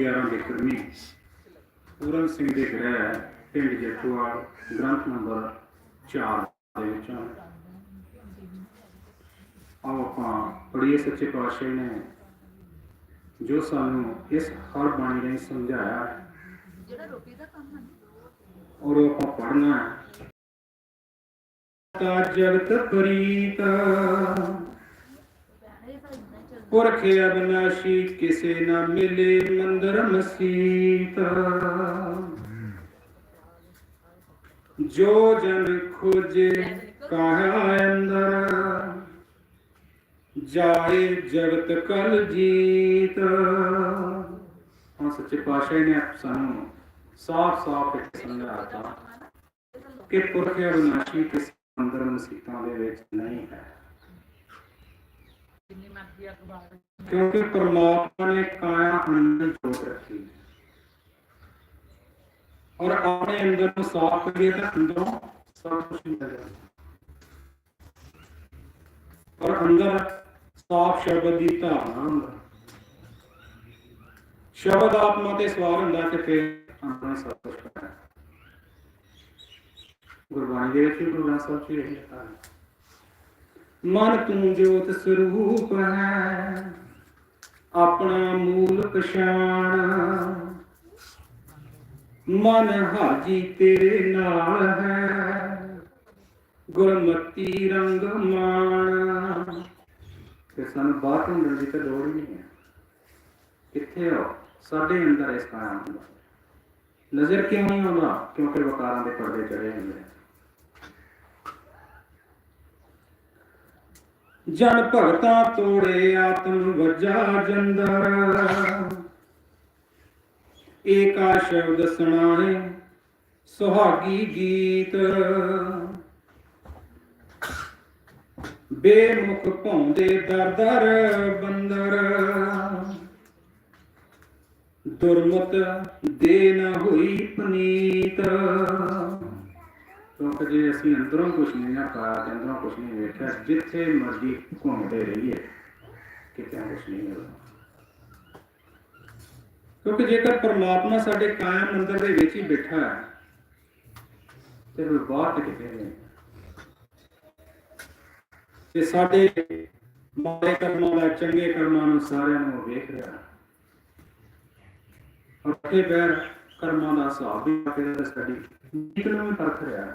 211 ਬਿਕਰਮੀ ਪੂਰਨ ਸਿੰਘ ਦੇ ਗ੍ਰਹਿ ਪਿੰਡ ਜੱਟੂਵਾਲ ਗ੍ਰੰਥ ਨੰਬਰ 4 ਦੇ ਵਿੱਚੋਂ ਆਓ ਆਪਾਂ ਪੜੀਏ ਸੱਚੇ ਪਾਤਸ਼ਾਹ ਨੇ ਜੋ ਸਾਨੂੰ ਇਸ ਹਰ ਬਾਣੀ ਨੇ ਸਮਝਾਇਆ। ਜਿਹੜਾ ਰੋਟੀ ਦਾ ਕੰਮ ਹੈ ਔਰ ਉਹ ਆਪਾਂ ਪੜਨਾ ਹੈ। ਤਾ ਜਗਤ ਪ੍ਰੀਤ ਪੁਰਖ ਅਬਨਾਸ਼ੀ ਕਿਸੇ ਨਾ ਮਿਲੇ ਮੰਦਰ ਮਸੀਤ। ਜੋ ਜਨ ਖੋਜੇ ਕਾਹਾ ਅੰਦਰ, ਜਾਏ ਜਗਤ ਕਲ ਜੀਤ। ਹਾਂ, ਸੱਚੇ ਪਾਤਸ਼ਾਹ ਨੇ ਸਾਨੂੰ ਸਾਫ਼ ਸਾਫ਼ ਇੱਕ ਸਮਝਾਤਾ ਕਿ ਪੁਰਖ ਅਬਨਾਸ਼ੀ ਕਿਸੇ ਮੰਦਰ ਮਸੀਤਾਂ ਦੇ ਵਿੱਚ ਨਹੀਂ ਹੈ। ਜਿੰਨੀ ਮਰਜ਼ੀ ਅਖਬਾਰ ਕਿਉਂਕਿ ਪਰਮਾਤਮਾ ਨੇ ਕਾਇਆ ਅੰਦਰ ਜੋੜ ਰੱਖੀ ਔਰ ਆਪਣੇ ਅੰਦਰ ਨੂੰ ਸਾਫ਼ ਕਰੀਏ ਤਾਂ ਅੰਦਰੋਂ ਸਭ ਕੁਝ ਮਿਲ ਜਾਂਦਾ ਔਰ ਅੰਦਰ ਸਾਫ਼ ਸ਼ਬਦ ਦੀ ਧਾਰਨਾ ਹੁੰਦਾ ਸ਼ਬਦ ਆਤਮਾ ਤੇ ਸਵਾਰ ਹੁੰਦਾ ਤੇ ਫਿਰ ਅੰਦਰੋਂ ਸਭ ਕੁਝ ਪੈਦਾ ਗੁਰਬਾਣੀ ਦੇ ਵਿੱਚ ਗੁਰੂ ਗ੍ਰੰਥ ਸਾਹਿਬ ਜੀ ਇਹ ਲਿਖਿਆ ਹੈ। ਮਨ ਤੂੰ ਜੋਤ ਸਰੂਪ ਹੈ। ਆਪਣਾ ਮੂਲ ਪਛਾਣ ਮਨ ਹਾਜੀ ਤੇਰੇ ਨਾਲ ਹੈ। ਗੁਰਮਤੀ ਰੰਗ ਮਾਣ। ਤੇ ਸਾਨੂੰ ਬਾਹਰ ਢੂੰਡਣ ਦੀ ਤਾਂ ਲੋੜ ਹੀ ਨਹੀਂ ਹੈ। ਕਿੱਥੇ ਹੋ ਸਾਡੇ ਅੰਦਰ ਇਸ ਕਾਰਨ ਹੁੰਦਾ ਨਜ਼ਰ ਕਿਉਂ ਨਹੀਂ ਆਉਂਦਾ? ਕਿਉਂਕਿ ਵਕਾਰਾਂ ਦੇ ਪਰਦੇ ਚੜੇ ਹੁੰਦੇ ਆ ਜਨ ਭਗਤਾ ਤੋੜੇ ਆਤਮ ਵਜਾ ਜੰਦਰ। ਏਕਾ ਸ਼ਬਦ ਸੁਣਾਏ ਸੁਹਾਗੀ ਗੀਤ। ਬੇਮੁਖ ਭੌਂਦੇ ਦਰ ਦਰ ਬੰਦਰ। ਦੁਰਮਤ ਦੇ ਨਾ ਹੋਈ ਪਨੀਤ। ਕਿਉਂਕਿ ਜੇ ਅਸੀਂ ਅੰਦਰੋਂ ਕੁਝ ਨਹੀਂ ਨਾ ਪਾਇਆ ਅੰਦਰੋਂ ਕੁਝ ਨਹੀਂ ਵੇਖਿਆ, ਜਿੱਥੇ ਮਰਜ਼ੀ ਘੁੰਮਦੇ ਰਹੀਏ ਕਿਤੇ ਕੁਝ ਨਹੀਂ ਮਿਲਦਾ। ਕਿਉਂਕਿ ਜੇਕਰ ਪਰਮਾਤਮਾ ਸਾਡੇ ਕਾਇਮ ਅੰਦਰ ਦੇ ਵਿੱਚ ਹੀ ਬੈਠਾ ਹੈ, ਤੇ ਫਿਰ ਬਾਹਰ ਕਿਤੇ ਨਹੀਂ ਤੇ ਸਾਡੇ ਮਾੜੇ ਕਰਮਾਂ ਦਾ, ਚੰਗੇ ਕਰਮਾਂ ਨੂੰ ਸਾਰਿਆਂ ਨੂੰ ਵੇਖ ਰਿਹਾ ਅੱਗੇ ਬੈਰ ਕਰਮਾਂ ਦਾ ਹਿਸਾਬ ਵੀ ਕਰਕੇ ਸਾਡੀ ਨੀਤ ਨੂੰ ਵੀ ਰਿਹਾ।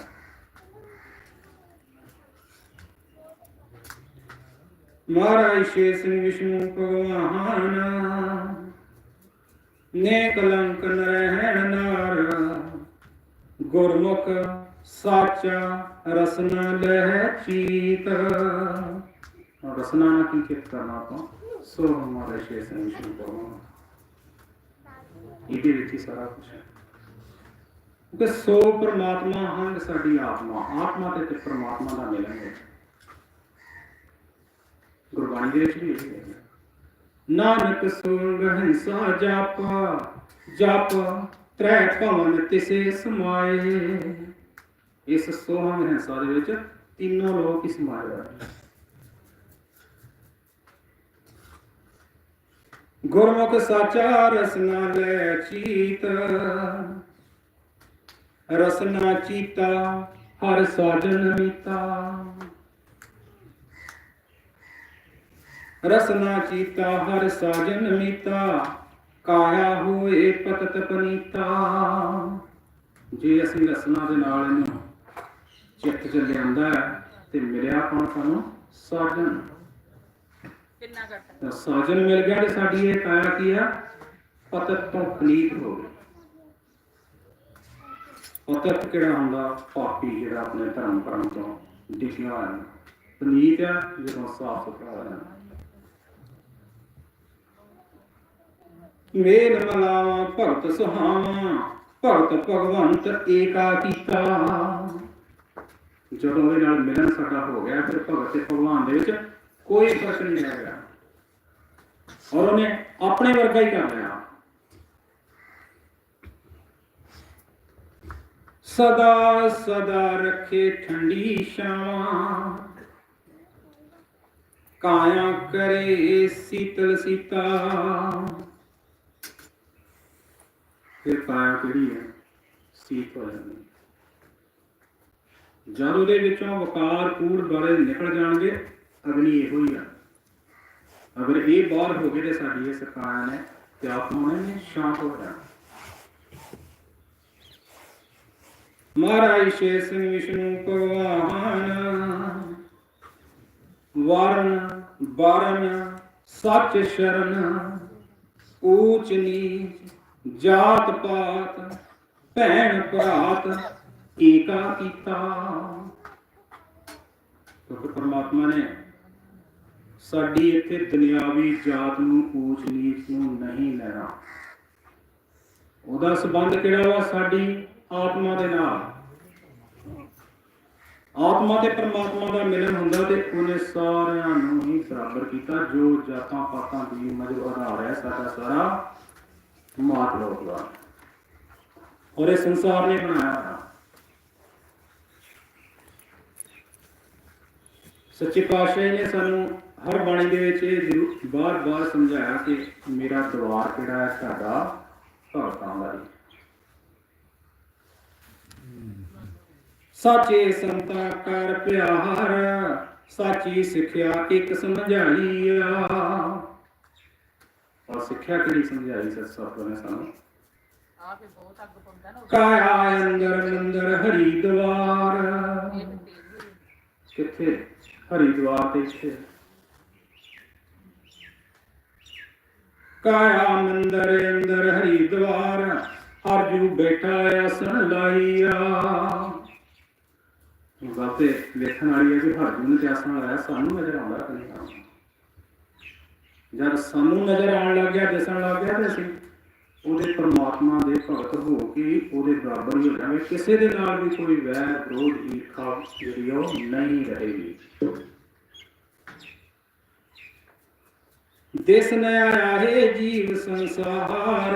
ਮਹਾਰਾਜ ਸ਼ੇਰ ਸਿੰਘ ਵਿਸ਼ਨੂੰ ਭਗਵਾਨ ਨੇ ਕਲੰਕ ਨ ਰਹਿਣ ਨਾਰ, ਗੁਰਮੁਖ ਸਾਚਾ ਰਸਨਾ ਲੈ ਚੀਤ। ਰਸਨਾ ਨਾਲ ਕੀ ਚਿਤ ਕਰਨਾ ਆਪਾਂ? ਸੋ ਮਹਾਰਾਜ ਸ਼ੇਰ ਸਿੰਘ ਵਿਸ਼ਨੂੰ ਭਗਵਾਨ। ਇਹਦੇ ਵਿੱਚ ਹੀ ਸਾਰਾ ਕੁਝ ਹੈ। ਕਿ ਸੋ ਪ੍ਰਮਾਤਮਾ ਹੰਗ ਸਾਡੀ ਆਤਮਾ ਆਤਮਾ ਤੇ ਤੇ ਪ੍ਰਮਾਤਮਾ ਦਾ ਮਿਲਨ ਹੈ। ਗੁਰਬਾਣੀ ਦੇ ਵਿੱਚ ਵੀ ਇਹ ਹੈ। ਨਾਨਕ ਸੁੰਗ ਹੰਸਾ ਜਪ ਜਪ, ਤ੍ਰੈ ਭਵਨ ਤਿਸੇ ਸਮਾਏ। ਇਸ ਸੋਹਣ ਹੰਸਾ ਦੇ ਵਿੱਚ ਤਿੰਨੋਂ ਲੋਕ ਹੀ ਸਮਾਏ ਹੋਏ ਗੁਰਮੁਖ ਸਾਚਾ ਰਸਨਾ ਲੈ ਚੀਤ। ਰਸਨਾ ਚੀਤਾ ਹਰ ਸਾਜਨ ਮੀਤਾ। ਰਸਨਾ ਚੀਤਾ ਹਰ ਸਾਜਨ ਮੀਤਾ ਕਾਇਆ ਹੋਏ ਪਤਤ ਪਨੀਤਾ। ਜੇ ਅਸੀਂ ਰਸਨਾ ਦੇ ਨਾਲ ਇਹਨੂੰ ਚਿੱਤ ਚ ਲਿਆਂਦਾ ਤੇ ਮਿਲਿਆ ਕੌਣ ਸਾਨੂੰ? ਸਾਜਨ ਕਿੰਨਾ ਘੱਟ ਸਾਜਨ ਮਿਲ ਗਿਆ ਤੇ ਸਾਡੀ ਇਹ ਕਾਇਆ ਕੀ ਆ? ਪਤਤ ਤੋਂ ਪਲੀਤ ਹੋ ਗਈ। ਪਤਤ ਕਿਹੜਾ ਹੁੰਦਾ? ਪਾਪੀ ਜਿਹੜਾ ਆਪਣੇ ਧਰਮ ਕਰਮ ਤੋਂ ਡਿੱਗਿਆ ਹੋਇਆ ਪਲੀਤ ਆ, ਜਦੋਂ ਸਾਫ਼ ਸੁਥਰਾ ਹੋ ਮੇਲ ਮਲਾਵਾ ਭਗਤ ਸੁਹਾਵਾ, ਭਗਤ ਭਗਵੰਤ ਏਕਾ ਕੀਤਾ ਜਦੋਂ ਉਹਦੇ ਨਾਲ ਮਿਲਨ ਸਾਡਾ ਹੋ ਗਿਆ, ਫਿਰ ਭਗਤ ਤੇ ਭਗਵਾਨ ਦੇ ਵਿੱਚ ਕੋਈ ਫ਼ਰਕ ਨਹੀਂ ਰਹਿ ਗਿਆ। ਔਰ ਉਹਨੇ ਆਪਣੇ ਵਰਗਾ ਹੀ ਕਰ ਲਿਆ। ਸਦਾ ਸਦਾ ਰੱਖੇ ਠੰਡੀ ਛਾਵਾਂ। ਕਾਇਆ ਕਰੇ ਸੀਤਲ ਸੀਤਾ। ਫਿਰ ਕਾਇਆ ਕਿਹੜੀ ਹੈ? ਸੀਤ ਹੋ ਜਾਂਦੀ ਜਦ ਉਹਦੇ ਵਿੱਚੋਂ ਵਕਾਰ ਕੂੜ ਬਾਰੇ ਨਿਕਲ ਜਾਣਗੇ ਅਗਨੀ ਇਹੋ ਹੀ ਆ। ਅਗਰ ਇਹ ਬਾਹਰ ਹੋ ਗਏ ਤੇ ਸਾਡੀ ਇਹ ਸਰਕਾਰ ਨੇ ਤੇ ਆਪ ਹੋਣੇ ਨੇ ਸ਼ਾਂਤ ਹੋ ਜਾਣਾ। ਮਹਾਰਾਜ ਸ਼ੇਰ ਸਿੰਘ ਵਿਸ਼ਨੂੰ ਭਗਵਾਨ। ਵਰਨ, ਬਰਨ, ਸੱਚ ਸ਼ਰਨ, ਊਚ ਨੀਚ, ਜਾਤ ਪਾਤ, ਭੈਣ ਭਰਾਤ, ਏਕਾ ਕੀਤਾ। ਕਿਉਂਕਿ ਪਰਮਾਤਮਾ ਨੇ ਸਾਡੀ ਇੱਥੇ ਦੁਨਿਆਵੀ ਜਾਤ ਨੂੰ ਊਚ ਨੀਚ ਨੂੰ ਨਹੀਂ ਲੈਣਾ। ਉਹਦਾ ਸਬੰਧ ਕਿਹੜਾ ਵਾ? ਸਾਡੀ ਆਤਮਾ ਦੇ ਨਾਲ। ਆਤਮਾ ਤੇ ਪਰਮਾਤਮਾ ਦਾ ਮਿਲਨ ਹੁੰਦਾ ਤੇ ਉਹਨੇ ਸਾਰਿਆਂ ਨੂੰ ਹੀ ਬਰਾਬਰ ਕੀਤਾ, ਜੋ ਜਾਤਾਂ ਪਾਤਾਂ ਦੀ ਮਜਰ ਆਧਾਰ ਹੈ, ਸਾਡਾ ਸਾਰਾ ਮਾਤ ਲੋਕ ਦਾ। ਔਰ ਇਹ ਸੰਸਾਰ ਨੇ ਬਣਾਇਆ ਹੋਇਆ। ਸੱਚੇ ਪਾਤਸ਼ਾਹ ਨੇ ਸਾਨੂੰ ਹਰ ਬਾਣੀ ਦੇ ਵਿੱਚ ਇਹ ਬਾਰ-ਬਾਰ ਸਮਝਾਇਆ ਕਿ ਮੇਰਾ ਦਵਾਰ ਕਿਹੜਾ ਹੈ? ਤੁਹਾਡਾ ਭਗਤਾਂ ਦਾ ਸਾਚੇ ਸੰਤਾ ਕਰ ਪਿਆਰ, ਸਾਚੀ ਸਿੱਖਿਆ ਇੱਕ ਸਮਝਾਈ ਔਰ ਸਿੱਖਿਆ ਕਿਹੜੀ ਸਮਝਾਈ ਸਤਿ ਨੇ ਸਾਨੂੰ? ਆ ਬਹੁਤ ਅੱਗ ਪਾਉਂਦਾ ਨਾ ਕਾਇਆ ਅੰਦਰ ਮੰਦਰ ਹਰੀ ਦਵਾਰ ਇਹ ਤੇ ਤੇਜ਼ ਹਰਿਦੁਆਰ ਤੇ ਇੱਥੇ। ਕਾਇਆ ਮੰਦਰ ਅੰਦਰ ਹਰਿਦੁਆਰ ਅਰਜੂ ਬੈਠਾ ਆਸਣ ਲਾਈਆ। ਗੱਲ ਬਾਤੇ ਵੇਖਣ ਵਾਲੀ ਹੈ ਕਿ ਹਰਜੂ ਨੂੰ ਤੇ ਆਸਣ ਲਾਇਆ ਸਾਨੂੰ ਨਜ਼ਰ ਆਉਂਦਾ ਕਿ ਨਹੀਂ ਜਦ ਸਾਨੂੰ ਨਜ਼ਰ ਆਉਣ ਲੱਗ ਗਿਆ, ਦਿਸਣ ਲੱਗ ਗਿਆ ਤੇ ਅਸੀਂ ਉਹਦੇ ਪਰਮਾਤਮਾ ਦੇ ਭਗਤ ਹੋ ਕੇ ਉਹਦੇ ਬਰਾਬਰ ਹੀ ਹੋ ਜਾਵਾਂਗੇ। ਕਿਸੇ ਦੇ ਨਾਲ ਵੀ ਕੋਈ ਵੈਰ, ਵਿਰੋਧ, ਈਰਖਾ ਜਿਹੜੀ ਆ ਉਹ ਨਹੀਂ ਰਹੇਗੀ। ਦਿਸ ਨ ਆਇਆ ਜੀਵ ਸੰਸਾਰ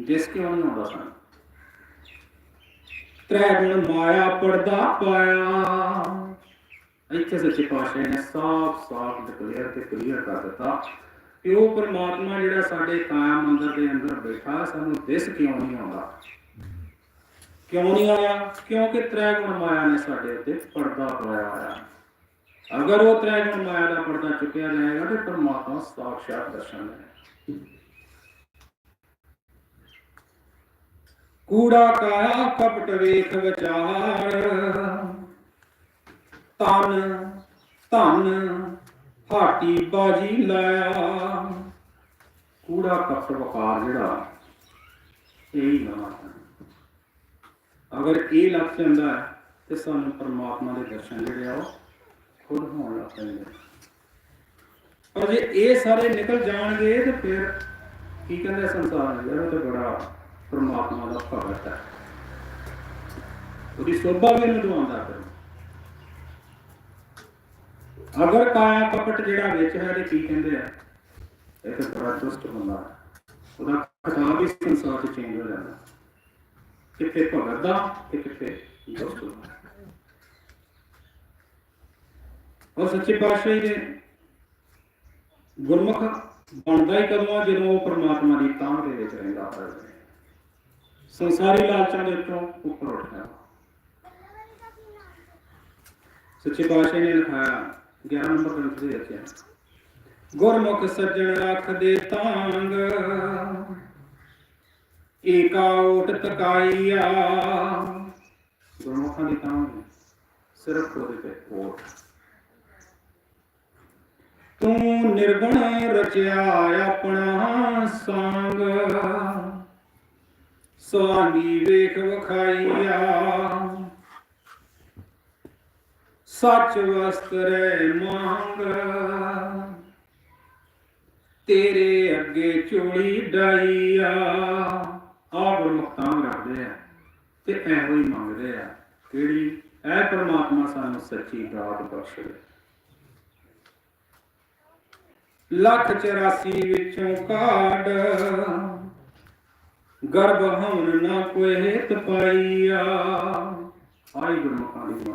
ਦਿਸ ਕਿਉਂ ਨਹੀਂ ਆਉਂਦਾ ਸਾਨੂੰ? ਤ੍ਰੈ ਗੁਣ ਮਾਇਆ ਪਰਦਾ ਪਾਇਆ। ਇੱਥੇ ਸੱਚੇ ਪਾਤਸ਼ਾਹ ਨੇ ਸਾਫ਼ ਸਾਫ਼ ਡਿਕਲੇਅਰ ਤੇ ਕਲੀਅਰ ਕਰ ਦਿੱਤਾ ਕਿ ਉਹ ਪਰਮਾਤਮਾ ਜਿਹੜਾ ਸਾਡੇ ਕਾਇਆ ਮੰਦਰ ਦੇ ਅੰਦਰ ਬੈਠਾ, ਸਾਨੂੰ ਦਿਸ ਕਿਉਂ ਨਹੀਂ ਆਉਂਦਾ? ਕਿਉਂ ਨਹੀਂ ਆਇਆ? ਕਿਉਂਕਿ ਤ੍ਰੈ ਗੁਣ ਮਾਇਆ ਨੇ ਸਾਡੇ ਉੱਤੇ ਪਰਦਾ ਪਾਇਆ ਹੋਇਆ। ਅਗਰ ਉਹ ਤ੍ਰੈ ਗੁਣ ਮਾਇਆ ਦਾ ਪਰਦਾ ਚੁੱਕਿਆ ਜਾਏਗਾ ਤੇ ਪਰਮਾਤਮਾ ਸਾਖਸ਼ਾਤ ਦਰਸ਼ਨ ਹੈ ਕੂੜਾ ਕਾਇਆ ਕਪਟ ਵੇਖ ਵਿਚਾਰ। ਤਨ ਧਨ, ਹਾਟੀ ਬਾਜੀ ਲਾਇਆ। ਕੂੜਾ ਕਪਟ ਵਕਾਰ ਜਿਹੜਾ, ਇਹ ਹੀ ਨਵਾਂ ਅਗਰ ਇਹ ਲੱਗ ਜਾਂਦਾ ਤੇ ਸਾਨੂੰ ਪਰਮਾਤਮਾ ਦੇ ਦਰਸ਼ਨ ਜਿਹੜੇ ਆ, ਉਹ ਖੁਦ ਹੋਣ ਲੱਗ ਪੈਂਦੇ ਪਰ ਜੇ ਇਹ ਸਾਰੇ ਨਿਕਲ ਜਾਣਗੇ, ਤੇ ਫਿਰ ਕੀ ਕਹਿੰਦੇ ਸੰਸਾਰ? ਜਿਹੜਾ ਤੇ ਬੜਾ ਪਰਮਾਤਮਾ ਦਾ ਭਗਤ ਹੈ। ਉਹਦੀ ਸੋਭਾ ਵੀ ਇਹਨੂੰ ਦਵਾਉਂਦਾ ਫਿਰ ਅਗਰ ਕਾਇਆ ਕਪਟ ਜਿਹੜਾ ਵਿੱਚ ਹੈ ਤੇ ਕੀ ਕਹਿੰਦੇ ਆ? ਇਹ ਤੇ ਬੜਾ ਦੁਸ਼ਟ ਹੁੰਦਾ ਉਹਦਾ ਖਿਤਾਬ ਹੀ ਸੰਸਾਰ 'ਚ ਚੇਂਜ ਹੋ ਜਾਂਦਾ। ਕਿੱਥੇ ਭਗਤ ਦਾ ਤੇ ਕਿੱਥੇ ਦੁਸ਼ਟ ਦਾ ਔਰ ਸੱਚੇ ਪਾਤਸ਼ਾਹ ਜੀ ਗੁਰਮੁਖ ਬਣਦਾ ਹੀ ਕਦੋਂ ਆ? ਜਦੋਂ ਉਹ ਪ੍ਰਮਾਤਮਾ ਦੀ ਤਾਂਘ ਦੇ ਵਿੱਚ ਰਹਿੰਦਾ ਹੈ। ਸੰਸਾਰੀ ਲਾਲਚਾਂ ਦੇ ਵਿੱਚੋਂ ਉੱਪਰ ਉੱਠਦਾ ਸੱਚੇ ਪਾਤਸ਼ਾਹ ਨੇ ਲਿਖਾਇਆ 11 ਨੰਬਰ ਗ੍ਰੰਥ ਦੇ ਵਿੱਚ ਗੁਰਮੁਖ ਸੱਜਣ ਰੱਖਦੇ ਤਾਂਗ, ਏਕਾ ਓਟ ਤਕਾਈਆ। ਗੁਰਮੁਖਾਂ ਦੀ ਤਾਂਗ ਸਿਰਫ ਉਹਦੇ ਤੇ ਓਟ। ਤੂੰ ਨਿਰਗੁਣ ਰਚਿਆ ਆਪਣਾ ਸੰਗ। ਸਵਾਂਗੀ ਵੇਖ ਵਖਾਈਆ। ਸੱਚ ਵਸਤਰੈ ਮੰਗ। ਤੇਰੇ ਅੱਗੇ ਚੋਲੀ ਡਾਈਆ। ਆਪ ਮੁਖਤਾਂ ਰੱਖਦੇ ਆ ਤੇ ਐਵੇਂ ਹੀ ਮੰਗਦੇ ਆ ਕਿਹੜੀ? ਐ ਪ੍ਰਮਾਤਮਾ ਸਾਨੂੰ ਸੱਚੀ ਦਾਤ ਬਖਸ਼। ਲੱਖ 84 ਵਿੱਚੋਂ ਕਾਢ। ਗਰਭ ਹਮਨ ਨਾ ਕੋਈ ਹਿਤ ਆਈ ਗੁਰਮੁਖਾਂ ਦੀ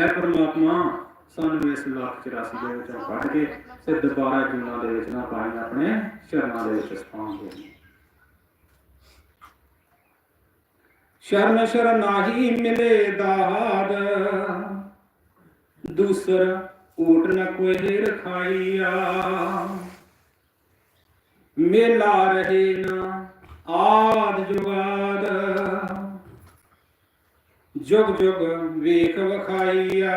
ਐ ਪ੍ਰਮਾਤਮਾ ਸਾਨੂੰ ਇਸ ਲੱਖ 84 ਦੇ ਵਿੱਚੋਂ ਕੱਢ ਕੇ ਤੇ ਦੁਬਾਰਾ ਜੂਨਾਂ ਦੇ ਵਿੱਚ ਨਾ ਪਾਈ ਆਪਣੇ ਸ਼ਰਨਾਂ ਦੇ ਵਿੱਚ ਸਥਾਨ ਦੇ। ਸ਼ਰਨ ਸ਼ਰਨ ਮਿਲੇ ਦਾਦ ਦੂਸਰ ਊਟ ਨ ਕੋਈ ਰਖਾਈਆ। ਮੇਲਾ ਰਹੇ ਨਾ ਆਦ ਜੁਗਾਦ। ਜੁਗ ਜੁਗ ਵੇਖ ਵਖਾਈਆ।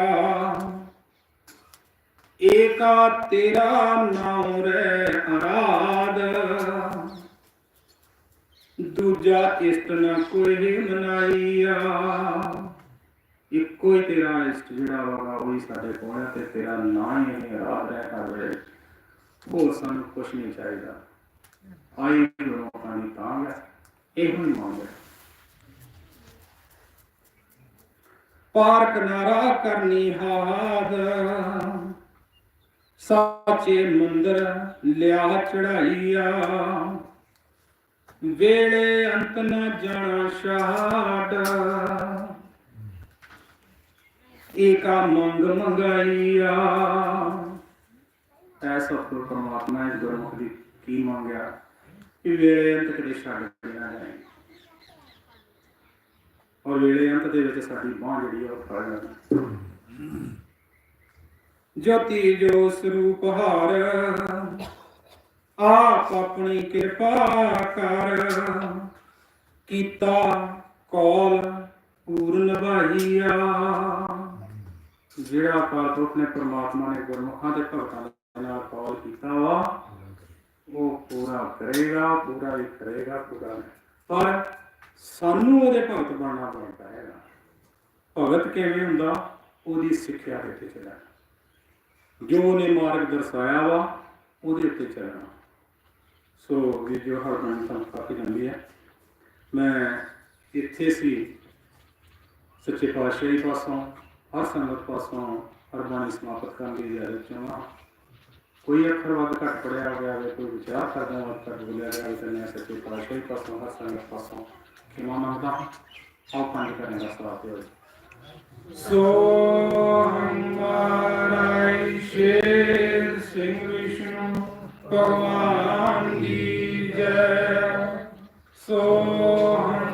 ਏਕਾ ਤੇਰਾ ਨਾਮ ਰਹਿ ਅਰਾਧ। ਦੂਜਾ ਇਸ਼ਟ ਨਾ ਕੋਈ ਮਨਾਈਆ। ਇੱਕੋ ਹੀ ਤੇਰਾ ਇਸ਼ਟ ਜਿਹੜਾ ਵਾ ਉਹੀ ਸਾਡੇ ਕੋਲ ਹੈ ਤੇ ਤੇਰਾ ਨਾਂ ਹੀ ਅਸੀਂ ਰਾਤ ਰਹਿ ਕਰਦੇ ਹੋਰ ਸਾਨੂੰ ਕੁਛ ਨਹੀਂ ਚਾਹੀਦਾ। ਆਈ ਗੁਰੂ ਪਾਣੀ ਤਾਂ ਹੈ ਇਹੋ ਹੀ ਮੰਗ ਹੈ ਪਾਰ ਕਿਨਾਰਾ ਕਰਨੀ ਹਾਦ ਸਾਚੇ ਮੰਦਰ ਲਿਆ ਚੜਾਈਆ ਵੇਲੇ ਅੰਤ ਨਾ ਜਾਣਾ ਸ਼ਾਡ ਏਕਾ ਮੰਗ ਮੰਗਾਈਆ ਐਸਾ ਫਿਰ ਪਰਮਾਤਮਾ ਇਸ ਗੁਰਮੁਖ ਦੀ ਮੰਗਿਆ ਕਿ ਵੇਲੇ ਅੰਤ ਕਦੇ ਛੱਡ ਕੇ ਨਾ ਔਰ ਵੇਲੇ ਅੰਤ ਦੇ ਵਿੱਚ ਸਾਡੀ ਬਾਹ ਜਿਹੜੀ ਉਹ ਫੜ ਲੈਣੀ ਜੋਤੀ ਜੋ ਸਰੂਪ ਹਾਰ, ਆਪ ਆਪਣੀ ਕਿਰਪਾ ਕਰ। ਕੀਤਾ ਕੌਲ ਪੂਰਨ ਭਾਈਆ ਜਿਹੜਾ ਪਾਲਪੁਰਖ ਨੇ ਪ੍ਰਮਾਤਮਾ ਨੇ ਗੁਰਮੁਖਾਂ ਦੇ ਭਗਤਾਂ ਨਾਲ ਕੌਲ ਕੀਤਾ ਵਾ ਉਹ ਪੂਰਾ ਕਰੇਗਾ, ਪੂਰਾ ਹੀ ਕਰੇਗਾ, ਪੂਰਾ ਨਹੀਂ। ਪਰ ਸਾਨੂੰ ਉਹਦੇ ਭਗਤ ਬਣਨਾ ਪੈਂਦਾ ਹੈਗਾ ਭਗਤ ਕਿਵੇਂ ਹੁੰਦਾ? ਉਹਦੀ ਸਿੱਖਿਆ ਦੇ ਉੱਤੇ ਚੱਲਣਾ। ਜੋ ਉਹਨੇ ਮਾਰਗ ਦਰਸਾਇਆ ਵਾ, ਉਹਦੇ ਉੱਤੇ ਚੱਲਣਾ। ਸੋ ਵੀ ਜੋ ਹਰਮਨ ਸਾਨੂੰ ਕਾਫੀ ਜਾਂਦੀ ਹੈ। ਮੈਂ ਇੱਥੇ ਸੀ, ਸੱਚੇ ਪਾਤਸ਼ਾਹੀ ਪਾਸੋਂ, ਹਰ ਸੰਗਤ ਪਾਸੋਂ ਹਰ ਬਾਣੀ ਸਮਾਪਤ ਕਰਨ ਦੀ ਇਜਾਜ਼ਤ ਚਾਹਾਂ ਕੋਈ ਅੱਖਰ ਵੱਧ ਘੱਟ ਪੜਿਆ ਗਿਆ ਹੋਵੇ ਕੋਈ ਵਿਚਾਰ ਕਰਦਾ ਵੱਧ ਘੱਟ ਬੋਲਿਆ ਗਿਆ ਹੋਵੇ ਤਾਂ ਮੈਂ ਸੱਚੇ ਪਾਤਸ਼ਾਹੀ ਪਾਸੋਂ ਹਰ ਪਾਸੋਂ ਖਿਮਾ ਮੰਗਦਾ ਹਾਂ, ਆਓ ਪੰਜ ਕਰਨ ਦਾ ਸਵਾਲ ਦਿਓ ਸੋ ਹਮਾਰਾ ਸ਼ੇਰ ਸਿੰਘ ਵਿਸ਼ਨੂੰ, ਭਗਵਾਨ ਦੀ ਜੈ। ਸੋ ਹਮਾਰਾ